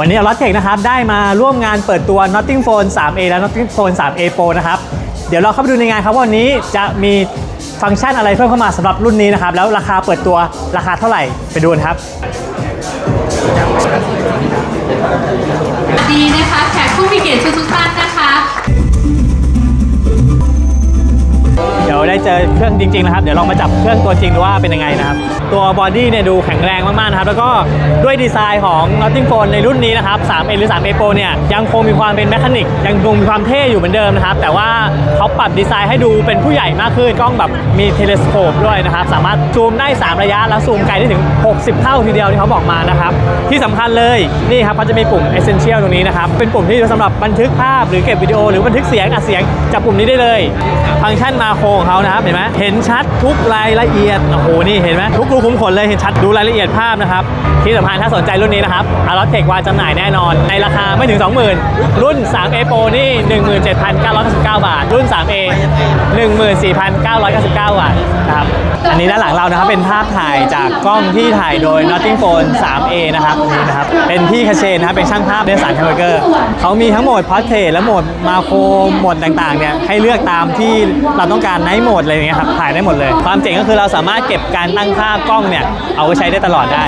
วันนี้อลอตเทคนะครับได้มาร่วมงานเปิดตัว Notting Phone 3A และ Notting Phone 3A Pro นะครับ เดี๋ยวเราเข้าไปดูในงานครับวันนี้จะมีฟังก์ชันอะไรเพิ่มเข้ามาสำหรับรุ่นนี้นะครับ แล้วราคาเปิดตัวราคาเท่าไหร่ไปดูกันครับ ดีนะคะแขกผู้มีเกียรติทุกท่าน ได้เจอเครื่องจริงๆนะครับเดี๋ยวลองมาจับเครื่องตัวจริงดูว่าเป็นยังไงนะครับ ตัวบอดี้เนี่ยดูแข็งแรงมากๆนะครับแล้วก็ด้วยดีไซน์ของ Notting Phone ในรุ่นนี้นะครับ 3A หรือ 3A Pro เนี่ยยังคงมีความเป็นแมคานิกยังคงมีความเท่อยู่เหมือนเดิมนะครับ แต่ว่าเขาปรับดีไซน์ให้ดูเป็นผู้ใหญ่มากขึ้นกล้องแบบมีเทเลสโคปด้วยนะครับ สามารถซูมได้ 3 ระยะแล้วซูมไกลได้ถึง 60 เท่าทีเดียวที่เขาบอกมานะครับที่สำคัญเลยนี่ครับเขาจะมีปุ่ม Essential ตรงนี้นะครับเป็นปุ่มที่สำหรับบันทึกภาพหรือเก็บวิดีโอหรือบันทึกเสียงอัดเสียงจับปุ่มนี้ได้เลย ฟังก์ชันมาโครของเขานะครับเห็นไหมเห็นชัดทุกรายละเอียดโอ้โหนี่เห็นไหมทุกรูขุมขนเลยเห็นชัดดูรายละเอียดภาพนะครับที่สำคัญถ้าสนใจรุ่นนี้นะครับอารอตเทควางจำหน่ายแน่นอน ในราคาไม่ถึง 20,000 รุ่น 3A Pro นี่ 17,999 บาท รุ่น 3A 14,999 บาทนะครับอันนี้ด้านหลังเรานะครับเป็นภาพถ่ายจากกล้องที่ถ่ายโดย Notting Phone 3A นะครับนี่นะครับเป็นพี่คาเชนนะครับเป็นช่างภาพเดสันแฮมเบอร์เกอร์เขามีทั้งโหมดพอร์เทรและโหมดมาโครโหมดต่างๆเนี่ยให้เลือกตามที่เราต้องการไนท์โหมดอะไรอย่างเงี้ยครับถ่ายได้หมดเลย ความเจ๋งก็คือเราสามารถเก็บการตั้งค่ากล้องเนี่ยเอาไว้ใช้ได้ตลอดได้